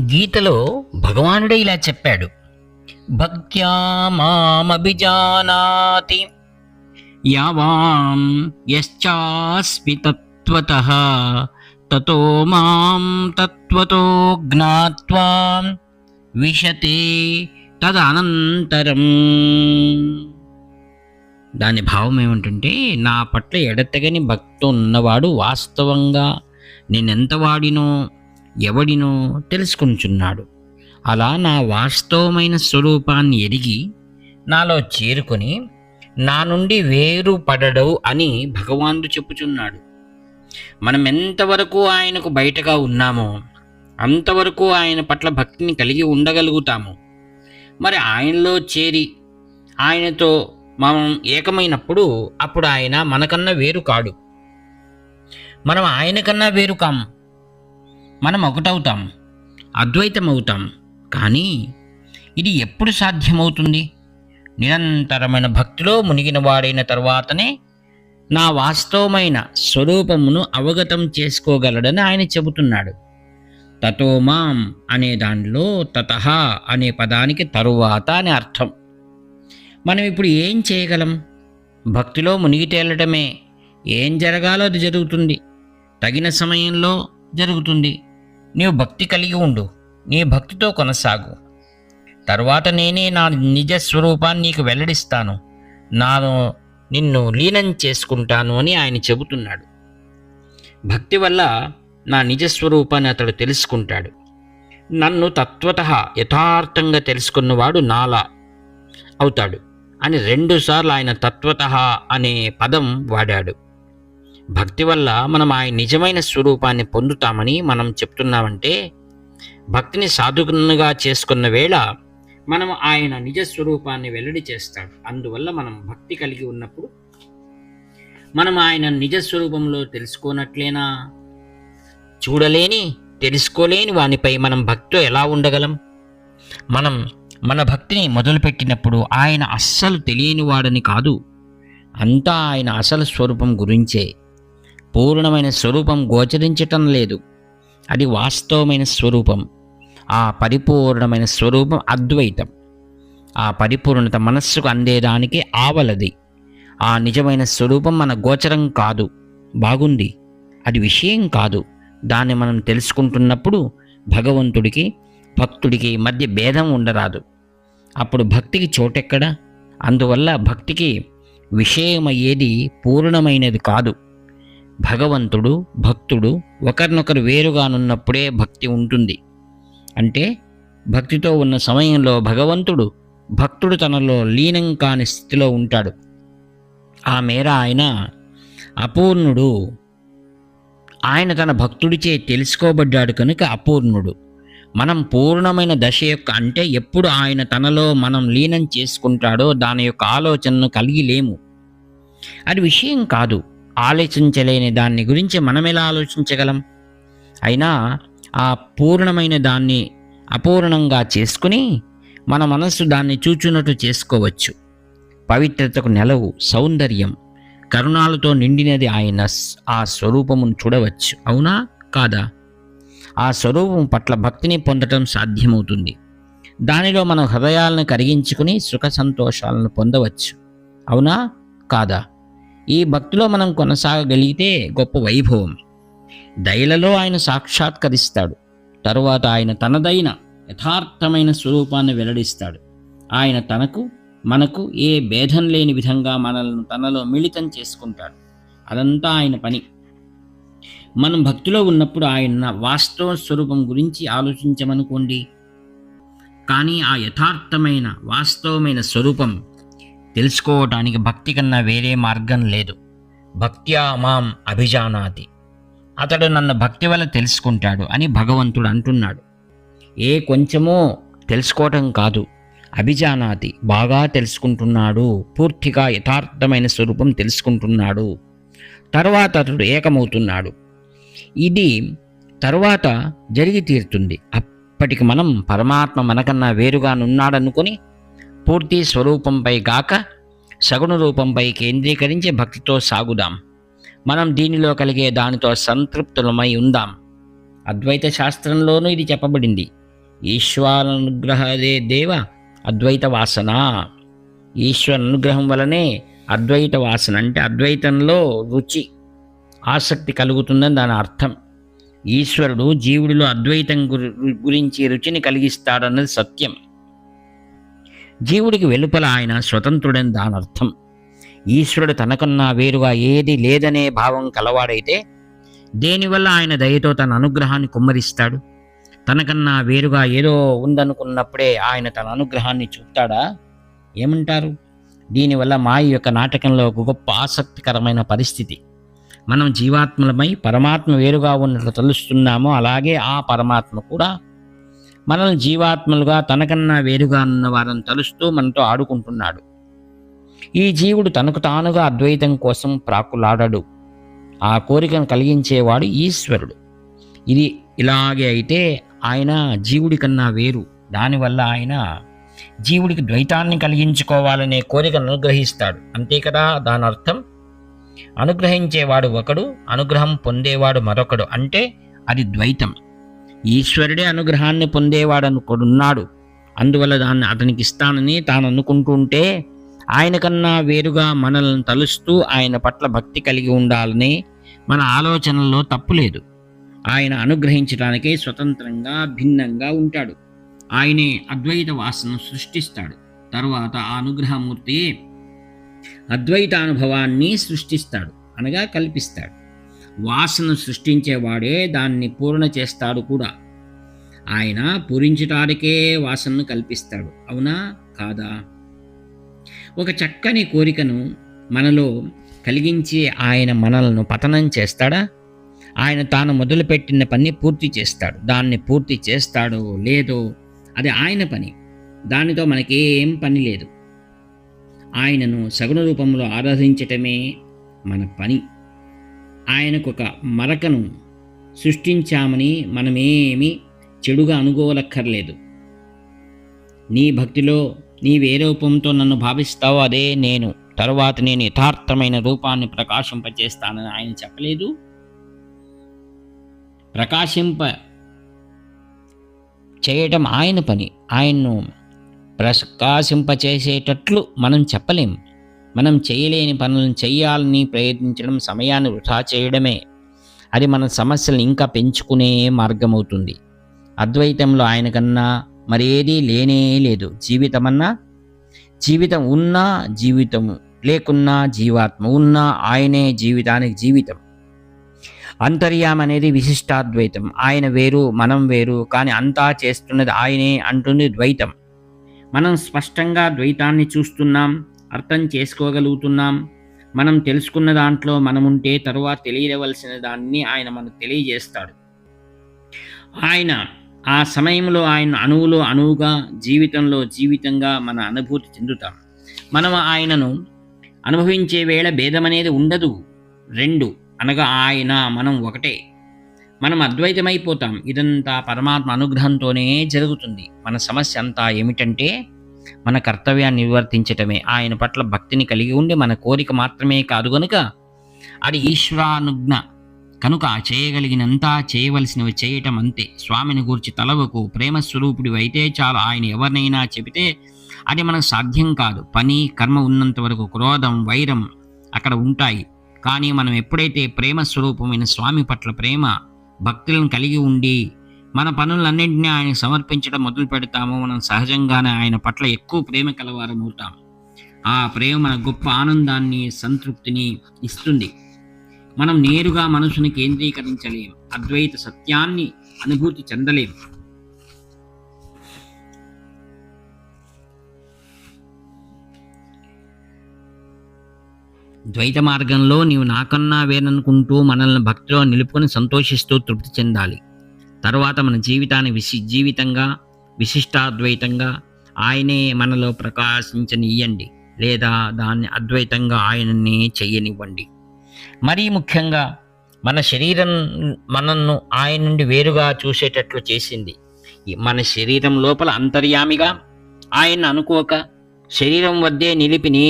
గీతలో భగవానుడే ఇలా చెప్పాడు. భక్త్యా మామభిజానాతి. యావాం యశ్చాస్మి తత్వత. తతో మాం తత్వతో జ్ఞాత్వా. విశతే తదనంతరం. దాని భావం ఏమిటంటే నా పట్ల ఎడతెగని భక్తి ఉన్నవాడు వాస్తవంగా నేనెంత వాడినో ఎవడినో తెలుసుకుంటున్నాడు. అలా నా వాస్తవమైన స్వరూపాన్ని ఎరిగి నాలో చేరుకొని నా నుండి వేరు పడడు అని భగవానుడు చెప్పుచున్నాడు. మనం ఎంతవరకు ఆయనకు బయటగా ఉన్నామో అంతవరకు ఆయన పట్ల భక్తిని కలిగి ఉండగలుగుతాము మరి ఆయనలో చేరి ఆయనతో మనం ఏకమైనప్పుడు అప్పుడు ఆయన మనకన్నా వేరు కాడు. మనం ఆయన కన్నా వేరు కాము మనం ఒకటవుతాం అద్వైతం అవుతాం కానీ ఇది ఎప్పుడు సాధ్యమవుతుంది? నిరంతరమైన భక్తిలో మునిగిన వాడైన తర్వాతనే నా వాస్తవమైన స్వరూపమును అవగతం చేసుకోగలడని ఆయన చెబుతున్నాడు. తతో మాం అనే దానిలో తత అనే పదానికి తరువాత అని అర్థం. మనం ఇప్పుడు ఏం చేయగలం? భక్తిలో మునిగి తేలటమే. ఏం జరగాలో అది జరుగుతుంది. తగిన సమయంలో జరుగుతుంది. నీవు భక్తి కలిగి ఉండు నీ భక్తితో కొనసాగు. తర్వాత నేనే నా నిజ స్వరూపాన్ని నీకు వెల్లడిస్తాను. నాను నిన్ను లీనం చేసుకుంటాను అని ఆయన చెబుతున్నాడు. భక్తి వల్ల నా నిజ స్వరూపాన్ని అతడు తెలుసుకుంటాడు. నన్ను తత్వత యథార్థంగా తెలుసుకున్నవాడు నాలా అవుతాడు అని రెండుసార్లు ఆయన తత్వత అనే పదం వాడాడు. భక్తి వల్ల మనం ఆయన నిజమైన స్వరూపాన్ని పొందుతామని మనం చెప్తున్నామంటే భక్తిని సాధుకునుగా చేసుకున్న వేళ మనం ఆయన నిజ స్వరూపాన్ని వెల్లడి చేస్తాడు. అందువల్ల మనం భక్తి కలిగి ఉన్నప్పుడు మనం ఆయన నిజ స్వరూపంలో తెలుసుకోనట్లేనా? చూడలేని తెలుసుకోలేని వానిపై మనం భక్తితో ఎలా ఉండగలం? మనం మన భక్తిని మొదలుపెట్టినప్పుడు ఆయన అస్సలు తెలియని వాడని కాదు. అంతా ఆయన అసలు స్వరూపం గురించే. పూర్ణమైన స్వరూపం గోచరించటం లేదు. అది వాస్తవమైన స్వరూపం. ఆ పరిపూర్ణమైన స్వరూపం అద్వైతం. ఆ పరిపూర్ణత మనస్సుకు అందేదానికి ఆవలది. ఆ నిజమైన స్వరూపం మన గోచరం కాదు. బాగుంది. అది విషయం కాదు. దాన్ని మనం తెలుసుకుంటున్నప్పుడు భగవంతుడికి భక్తుడికి మధ్య భేదం ఉండరాదు. అప్పుడు భక్తికి చోటెక్కడ? అందువల్ల భక్తికి విషయమయ్యేది పూర్ణమైనది కాదు. భగవంతుడు భక్తుడు ఒకరినొకరు వేరుగానున్నప్పుడే భక్తి ఉంటుంది. అంటే భక్తితో ఉన్న సమయంలో భగవంతుడు భక్తుడు తనలో లీనం కాని స్థితిలో ఉంటాడు. ఆ మేర ఆయన అపూర్ణుడు. ఆయన తన భక్తుడిచే తెలుసుకోబడ్డాడు కనుక అపూర్ణుడు. మనం పూర్ణమైన దశ యొక్క అంటే ఎప్పుడు ఆయన తనలో మనం లీనం చేసుకుంటాడో దాని యొక్క ఆలోచనను కలిగి లేము. అది విషయం కాదు. ఆలోచించలేని దాన్ని గురించి మనం ఎలా ఆలోచించగలం? అయినా ఆ పూర్ణమైన దాన్ని అపూర్ణంగా చేసుకుని మన మనస్సు దాన్ని చూచున్నట్టు చేసుకోవచ్చు. పవిత్రతకు నెలవు సౌందర్యం కరుణాలతో నిండినది ఆయన ఆ స్వరూపమును చూడవచ్చు. అవునా? కాదా? ఆ స్వరూపం పట్ల భక్తిని పొందటం సాధ్యమవుతుంది. దానిలో మనం హృదయాలను కరిగించుకుని సుఖ సంతోషాలను పొందవచ్చు. అవునా? కాదా? ఈ భక్తిలో మనం కొనసాగగలిగితే గొప్ప వైభవం. దయలలో ఆయన సాక్షాత్కరిస్తాడు. తరువాత ఆయన తనదైన యథార్థమైన స్వరూపాన్ని వెల్లడిస్తాడు. ఆయన తనకు మనకు ఏ భేదం లేని విధంగా మనల్ని తనలో మిళితం చేసుకుంటాడు. అదంతా ఆయన పని. మనం భక్తిలో ఉన్నప్పుడు ఆయన వాస్తవ స్వరూపం గురించి ఆలోచించమనుకోండి. కానీ ఆ యథార్థమైన వాస్తవమైన స్వరూపం తెలుసుకోవటానికి భక్తి కన్నా వేరే మార్గం లేదు. భక్త్యా మాం అభిజానాతి. అతడు నన్ను భక్తి వల్ల తెలుసుకుంటాడు అని భగవంతుడు అంటున్నాడు. ఏ కొంచెమో తెలుసుకోవటం కాదు. అభిజానాతి బాగా తెలుసుకుంటున్నాడు. పూర్తిగా యథార్థమైన స్వరూపం తెలుసుకుంటున్నాడు. తర్వాత అతడు ఏకమవుతున్నాడు. ఇది తరువాత జరిగి తీరుతుంది. అప్పటికి మనం పరమాత్మ మనకన్నా వేరుగానున్నాడనుకొని పూర్తి స్వరూపంపై గాక సగుణ రూపంపై కేంద్రీకరించి భక్తితో సాగుదాం. మనం దీనిలో కలిగే దానితో సంతృప్తులమై ఉందాం. అద్వైత శాస్త్రంలోనూ ఇది చెప్పబడింది. ఈశ్వరానుగ్రహదే దేవ అద్వైత వాసన. ఈశ్వర అనుగ్రహం వలనే అద్వైత వాసన అంటే అద్వైతంలో రుచి ఆసక్తి కలుగుతుందని దాని అర్థం. ఈశ్వరుడు జీవుడిలో అద్వైతం గురించి రుచిని కలిగిస్తాడన్నది సత్యం. జీవుడికి వెలుపల ఆయన స్వతంత్రుడని దాని అర్థం ఈశ్వరుడు తనకన్నా వేరుగా ఏది లేదనే భావం కలవాడైతే దేనివల్ల ఆయన దయతో తన అనుగ్రహాన్ని కుమ్మరిస్తాడు? తనకన్నా వేరుగా ఏదో ఉందనుకున్నప్పుడే ఆయన తన అనుగ్రహాన్ని చూపుతాడా? ఏమంటారు? దీనివల్ల మాయ యొక్క నాటకంలో ఒక గొప్ప ఆసక్తికరమైన పరిస్థితి. మనం జీవాత్మలమై పరమాత్మ వేరుగా ఉన్నట్లు తలుస్తున్నామో అలాగే ఆ పరమాత్మ కూడా మనల్ని జీవాత్మలుగా తనకన్నా వేరుగా ఉన్న వారిని తలుస్తూ మనతో ఆడుకుంటున్నాడు. ఈ జీవుడు తనకు తానుగా అద్వైతం కోసం ప్రాకులాడడు. ఆ కోరికను కలిగించేవాడు ఈశ్వరుడు. ఇది ఇలాగే అయితే ఆయన జీవుడి కన్నా వేరు. దానివల్ల ఆయన జీవుడికి ద్వైతాన్ని కలిగించుకోవాలనే కోరికను అనుగ్రహిస్తాడు. అంతే కదా? దాని అర్థం? అనుగ్రహించేవాడు ఒకడు అనుగ్రహం పొందేవాడు మరొకడు. అంటే అది ద్వైతం. ఈశ్వరుడే అనుగ్రహాన్ని పొందేవాడు ఉన్నాడు. అందువల్ల దాన్ని అతనికి ఇస్తానని తాను అనుకుంటుంటే ఆయన కన్నా వేరుగా మనల్ని తలుస్తూ ఆయన పట్ల భక్తి కలిగి ఉండాలని మన ఆలోచనల్లో తప్పులేదు ఆయన అనుగ్రహించడానికే స్వతంత్రంగా భిన్నంగా ఉంటాడు. ఆయనే అద్వైత వాసన సృష్టిస్తాడు. తరువాత ఆ అనుగ్రహమూర్తి అద్వైత అనుభవాన్ని సృష్టిస్తాడు అనగా కల్పిస్తాడు. వాసన సృష్టించేవాడే దాన్ని పూర్ణ చేస్తాడు కూడా. ఆయన పూరించటానికే వాసనను కల్పిస్తాడు. అవునా? కాదా? ఒక చక్కని కోరికను మనలో కలిగించి ఆయన మనలను పతనం చేస్తాడా? ఆయన తాను మొదలుపెట్టిన పని పూర్తి చేస్తాడు. దాన్ని పూర్తి చేస్తాడో లేదో అది ఆయన పని. దానితో మనకేం పని లేదు. ఆయనను సగుణ రూపంలో ఆరాధించటమే మన పని. ఆయనకు ఒక మరకను సృష్టించామని మనమేమి చెడుగా అనుకోవలక్కర్లేదు. నీ భక్తిలో నీవే రూపంతో నన్ను భావిస్తావో అదే నేను తరువాత నేను యథార్థమైన రూపాన్ని ప్రకాశింపచేస్తానని ఆయన చెప్పలేదు. ప్రకాశింప చేయటం ఆయన పని. ఆయన్ను ప్రకాశింపచేసేటట్లు మనం చెప్పలేం. మనం చేయలేని పనులను చేయాలని ప్రయత్నించడం సమయాన్ని వృధా చేయడమే. అది మన సమస్యలను ఇంకా పెంచుకునే మార్గమవుతుంది. అద్వైతంలో ఆయన కన్నా మరేదీ లేనే లేదు. జీవితమన్నా జీవితం ఉన్నా జీవితం లేకున్నా జీవాత్మ ఉన్నా ఆయనే జీవితానికి జీవితం. అంతర్యామ అనేది విశిష్టాద్వైతం. ఆయన వేరు మనం వేరు కానీ అంతా చేస్తున్నది ఆయనే అంటుంది ద్వైతం. మనం స్పష్టంగా ద్వైతాన్ని చూస్తున్నాం. అర్థం చేసుకోగలుగుతున్నాం. మనం తెలుసుకున్న దాంట్లో మనముంటే తరువాత తెలియవలసిన దాన్ని ఆయన మనకు తెలియజేస్తాడు. ఆయన ఆ సమయంలో ఆయన అణువులో అణువుగా జీవితంలో జీవితంగా మన అనుభూతి చెందుతాం. మనం ఆయనను అనుభవించే వేళ భేదమనేది ఉండదు. రెండు అనగా ఆయన మనం ఒకటే. మనం అద్వైతమైపోతాం. ఇదంతా పరమాత్మ అనుగ్రహంతోనే జరుగుతుంది. మన సమస్య అంతా ఏమిటంటే మన కర్తవ్యాన్ని నివర్తించటమే. ఆయన పట్ల భక్తిని కలిగి ఉండి మన కోరిక మాత్రమే కాదు గనుక అది ఈశ్వరానుజ్ఞ కనుక చేయగలిగినంతా చేయవలసినవి చేయటం అంతే. స్వామిని గూర్చి తలవకు ప్రేమస్వరూపుడు అయితే చాలు. ఆయన ఎవరినైనా చెబితే అది మనకు సాధ్యం కాదు. పని కర్మ ఉన్నంత వరకు క్రోధం వైరం అక్కడ ఉంటాయి. కానీ మనం ఎప్పుడైతే ప్రేమ స్వరూపమైన స్వామి పట్ల ప్రేమ భక్తులను కలిగి ఉండి మన పనులన్నింటినీ ఆయన సమర్పించడం మొదలు పెడతాము. మనం సహజంగానే ఆయన పట్ల ఎక్కువ ప్రేమ కలవారమవుతాం. ఆ ప్రేమ మన గొప్ప ఆనందాన్ని సంతృప్తిని ఇస్తుంది. మనం నేరుగా మనసుని కేంద్రీకరించలేం. అద్వైత సత్యాన్ని అనుభూతి చెందలేం. ద్వైత మార్గంలో నీవు నాకన్నా వేరనుకుంటూ మనల్ని భక్తిలో నిలుపుకొని సంతోషిస్తూ తృప్తి చెందాలి. తర్వాత మన జీవితాన్ని విశి జీవితంగా విశిష్టాద్వైతంగా ఆయనే మనలో ప్రకాశించనియ్యండి లేదా దాన్ని అద్వైతంగా ఆయనని చెయ్యనివ్వండి మరీ ముఖ్యంగా మన శరీరం మనల్ని ఆయన నుండి వేరుగా చూసేటట్లు చేసింది. మన శరీరం లోపల అంతర్యామిగా ఆయన అనుకోక శరీరం వద్దే నిలిపి నీ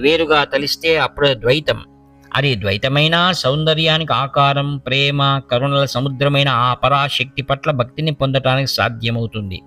వేరుగా తలిస్తే అప్పుడు ద్వైతం. అది ద్వైతమైన సౌందర్యానికి ఆకారం ప్రేమ కరుణల సముద్రమైన ఆ పరాశక్తి పట్ల భక్తిని పొందటానికి సాధ్యమవుతుంది.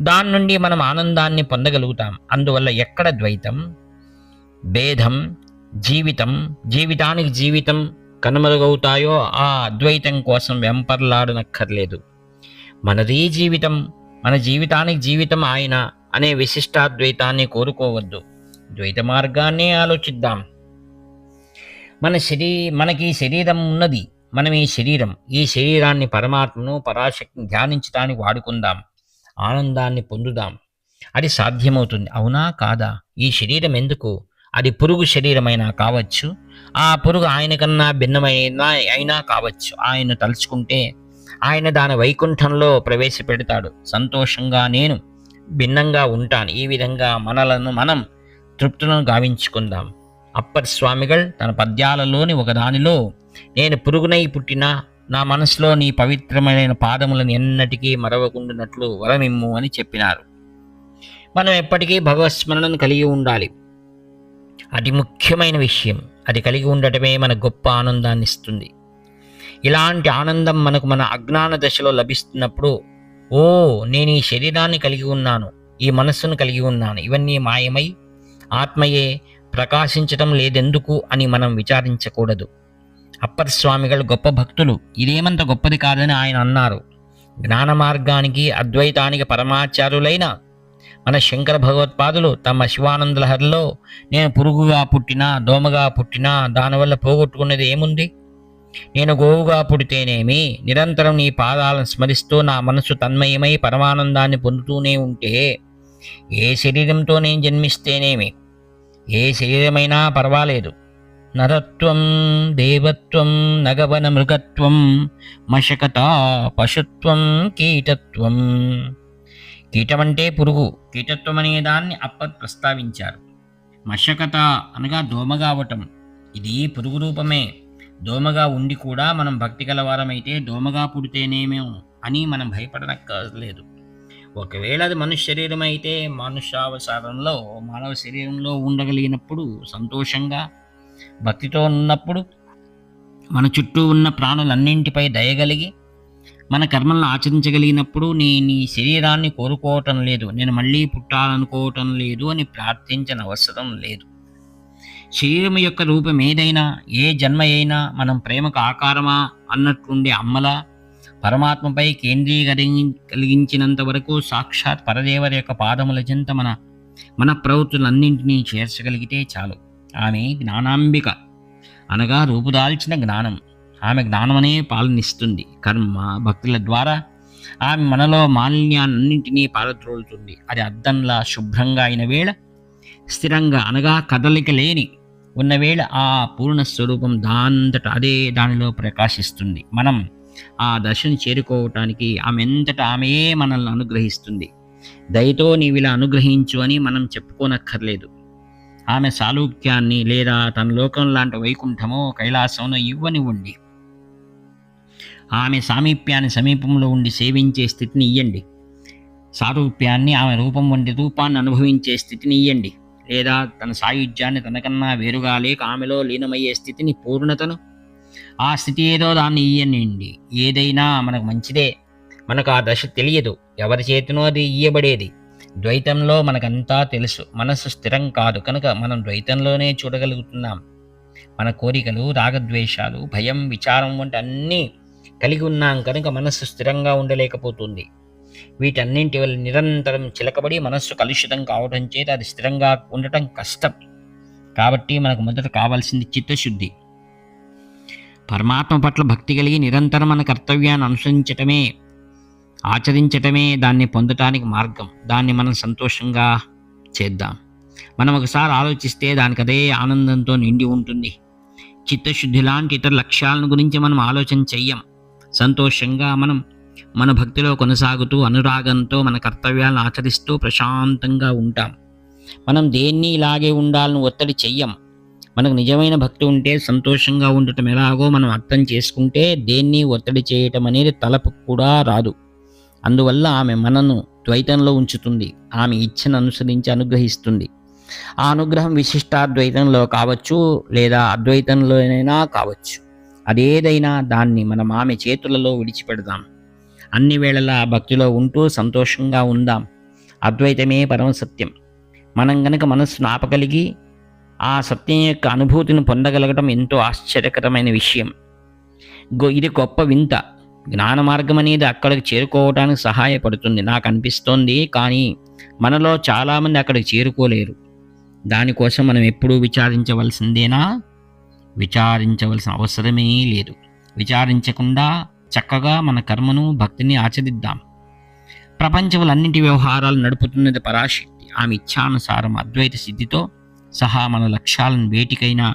దాని నుండి మనం ఆనందాన్ని పొందగలుగుతాం. అందువల్ల ఎక్కడ ద్వైతం? భేదం జీవితం జీవితానికి జీవితం కనుమరుగవుతాయో ఆ అద్వైతం కోసం వెంపర్లాడనక్కర్లేదు. మనది జీవితం మన జీవితానికి జీవితం ఆయన అనే విశిష్టాద్వైతాన్ని కోరుకోవద్దు. ద్వైత మార్గాన్ని ఆలోచిద్దాం. మన శరీ మనకి ఈ శరీరం ఉన్నది. మనం ఈ శరీరం. ఈ శరీరాన్ని పరమాత్మను పరాశక్తిని ధ్యానించడానికి వాడుకుందాం. ఆనందాన్ని పొందుదాం. అది సాధ్యమవుతుంది. అవునా? కాదా? ఈ శరీరం ఎందుకు? అది పురుగు శరీరమైనా కావచ్చు. ఆ పురుగు ఆయన కన్నా భిన్నమైన అయినా కావచ్చు. ఆయన తలుచుకుంటే ఆయన దాని వైకుంఠంలో ప్రవేశపెడతాడు. సంతోషంగా నేను భిన్నంగా ఉంటాను. ఈ విధంగా మనలను మనం తృప్తులను గావించుకుందాం. అప్పర్ స్వామిగల్ తన పద్యాలలోని ఒకదానిలో నేను పురుగునై పుట్టిన నా మనసులో నీ పవిత్రమైన పాదములను ఎన్నటికీ మరవకుండునట్లు వరమిమ్ము అని చెప్పినారు. మనం ఎప్పటికీ భగవత్స్మరణను కలిగి ఉండాలి. అది ముఖ్యమైన విషయం అది కలిగి ఉండటమే మన గొప్ప ఆనందాన్ని ఇస్తుంది. ఇలాంటి ఆనందం మనకు మన అజ్ఞాన దశలో లభిస్తున్నప్పుడు ఓ నేను ఈ శరీరాన్ని కలిగి ఉన్నాను ఈ మనస్సును కలిగి ఉన్నాను ఇవన్నీ మాయమై ఆత్మయే ప్రకాశించటం లేదెందుకు అని మనం విచారించకూడదు. అప్పర్ స్వామిగలు గొప్ప భక్తులు ఇదేమంత గొప్పది కాదని ఆయన అన్నారు. జ్ఞాన మార్గానికి అద్వైతానికి పరమాచారులైన మన శంకర భగవత్పాదులు తమ శివానందలహర్లో నేను పురుగుగా పుట్టినా దోమగా పుట్టినా దానివల్ల పోగొట్టుకున్నది ఏముంది? నేను గోవుగా పుడితేనేమి? నిరంతరం నీ పాదాలను స్మరిస్తూ నా మనసు తన్మయమై పరమానందాన్ని పొందుతూనే ఉంటే ఏ శరీరంతో నేను జన్మిస్తేనేమి? ఏ శరీరమైనా పర్వాలేదు. నరత్వం దేవత్వం నగవన మృగత్వం మశకత పశుత్వం కీటత్వం. కీటమంటే పురుగు. కీటత్వం అనే దాన్ని అప్పట్ ప్రస్తావించారు. మశకత అనగా దోమగావటం ఇది పురుగు రూపమే. దోమగా ఉండి కూడా మనం భక్తి గలవారమైతే దోమగా పుడితేనేమో అని మనం భయపడనక్కర్లేదు. ఒకవేళ అది మనుష్య శరీరం అయితే మనుష్యావసారంలో మానవ శరీరంలో ఉండగలిగినప్పుడు సంతోషంగా భక్తితో ఉన్నప్పుడు మన చుట్టూ ఉన్న ప్రాణులన్నింటిపై దయగలిగి మన కర్మలను ఆచరించగలిగినప్పుడు నీ నీ శరీరాన్ని కోరుకోవటం లేదు నేను మళ్ళీ పుట్టాలనుకోవటం లేదు అని ప్రార్థించిన అవసరం లేదు. శరీరం యొక్క రూపం ఏదైనా ఏ జన్మ అయినా మనం ప్రేమకు ఆకారమా అన్నట్టుండే అమ్మల పరమాత్మపై కేంద్రీకరి కలిగించినంత వరకు సాక్షాత్ పరదేవర యొక్క పాదముల చెంత మన మన ప్రవృత్తులన్నింటినీ చేర్చగలిగితే చాలు. ఆమె జ్ఞానాంబిక. అనగా రూపుదాల్చిన జ్ఞానం. ఆమె జ్ఞానమనే పాలనిస్తుంది. కర్మ భక్తుల ద్వారా ఆమె మనలో మాలిన్యాన్నింటినీ పారద్రోలుతుంది. అది అద్దంలా శుభ్రంగా అయిన వేళ స్థిరంగా అనగా కదలిక లేని ఉన్న వేళ ఆ పూర్ణ స్వరూపం దాంతట అదే దానిలో ప్రకాశిస్తుంది. మనం ఆ దశను చేరుకోవటానికి ఆమె ఎంతట ఆమె మనల్ని అనుగ్రహిస్తుంది. దయతో నీవిలా అనుగ్రహించు అని మనం చెప్పుకోనక్కర్లేదు. ఆమె సాలూక్యాన్ని లేదా తన లోకం లాంటి వైకుంఠమో కైలాసమో ఇవ్వనివ్వండి. ఆమె సామీప్యాన్ని సమీపంలో ఉండి సేవించే స్థితిని ఇయ్యండి. సారూప్యాన్ని ఆమె రూపం వంటి రూపాన్ని అనుభవించే స్థితిని ఇయ్యండి. లేదా తన సాయుధ్యాన్ని తనకన్నా వేరుగా లేక ఆమెలో లీనమయ్యే స్థితిని పూర్ణతను ఆ స్థితి ఏదో దాన్ని ఇయ్యనండి. ఏదైనా మనకు మంచిదే. మనకు ఆ దశ తెలియదు. ఎవరి చేతినో అది ఇయ్యబడేది. ద్వైతంలో మనకంతా తెలుసు. మనసు స్థిరం కాదు. కనుక మనం ద్వైతంలోనే చూడగలుగుతున్నాం. మన కోరికలు రాగద్వేషాలు భయం విచారం వంటి అన్నీ కలిగి ఉన్నాం. కనుక మనస్సు స్థిరంగా ఉండలేకపోతుంది. వీటన్నింటి వల్ల నిరంతరం చిలకబడి మనస్సు కలుషితం కావడం చేత అది స్థిరంగా ఉండటం కష్టం. కాబట్టి మనకు మొదట కావాల్సింది చిత్తశుద్ధి. పరమాత్మ పట్ల భక్తి కలిగి నిరంతరం మన కర్తవ్యాన్ని అనుసరించటమే ఆచరించటమే దాన్ని పొందటానికి మార్గం. దాన్ని మనం సంతోషంగా చేద్దాం. మనం ఒకసారి ఆలోచిస్తే దానికి అదే ఆనందంతో నిండి ఉంటుంది. చిత్తశుద్ధి లాంటి ఇతర లక్ష్యాలను గురించి మనం ఆలోచన చెయ్యం. సంతోషంగా మనం మన భక్తిలో కొనసాగుతూ అనురాగంతో మన కర్తవ్యాలను ఆచరిస్తూ ప్రశాంతంగా ఉంటాం. మనం దేన్ని ఇలాగే ఉండాలని ఒత్తిడి చెయ్యం. మనకు నిజమైన భక్తి ఉంటే సంతోషంగా ఉండటం ఎలాగో మనం అర్థం చేసుకుంటే దేన్ని ఒత్తిడి చేయటం అనేది తలపు కూడా రాదు. అందువల్ల ఆమె మనను ద్వైతంలో ఉంచుతుంది. ఆమె ఇచ్చను అనుసరించి అనుగ్రహిస్తుంది. ఆ అనుగ్రహం విశిష్టాద్వైతంలో కావచ్చు లేదా అద్వైతంలోనైనా కావచ్చు. అదేదైనా దాన్ని మనం ఆమె చేతులలో విడిచిపెడదాం. అన్ని వేళలా భక్తిలో ఉంటూ సంతోషంగా ఉందాం. అద్వైతమే పరమసత్యం మనం గనక మనస్సును ఆపగలిగి ఆ సత్యం యొక్క అనుభూతిని పొందగలగటం ఎంతో ఆశ్చర్యకరమైన విషయం. గో ఇది గొప్ప వింత. జ్ఞాన మార్గం అనేది అక్కడికి చేరుకోవడానికి సహాయపడుతుంది. నాకు అనిపిస్తోంది కానీ మనలో చాలామంది అక్కడికి చేరుకోలేరు. దానికోసం మనం ఎప్పుడూ విచారించవలసిందేనా? విచారించవలసిన అవసరమే లేదు. విచారించకుండా చక్కగా మన కర్మను భక్తిని ఆచరిద్దాం. ప్రపంచములన్నింటి వ్యవహారాలు నడుపుతున్నది పరాశక్తి. ఆమె ఇచ్ఛానుసారం అద్వైత సిద్ధితో సహా మన లక్ష్యాలను వేటికైనా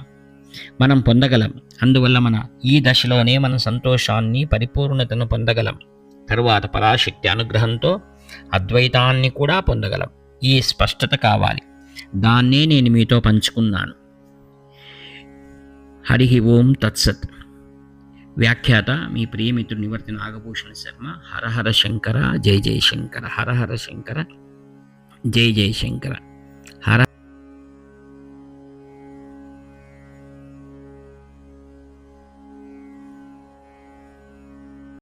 మనం పొందగలం. అందువల్ల మన ఈ దశలోనే మన సంతోషాన్ని పరిపూర్ణతను పొందగలం. తరువాత పరాశక్తి అనుగ్రహంతో అద్వైతాన్ని కూడా పొందగలం. ఈ స్పష్టత కావాలి. దాన్నే నేను మీతో పంచుకున్నాను. హరి ఓం తత్సత్. వ్యాఖ్యాత మీ ప్రియమిత్రుడు నివర్తి నాగభూషణ శర్మ. హరహర శంకర జై జయ శంకర హరహర శంకర జై జయ శంకర.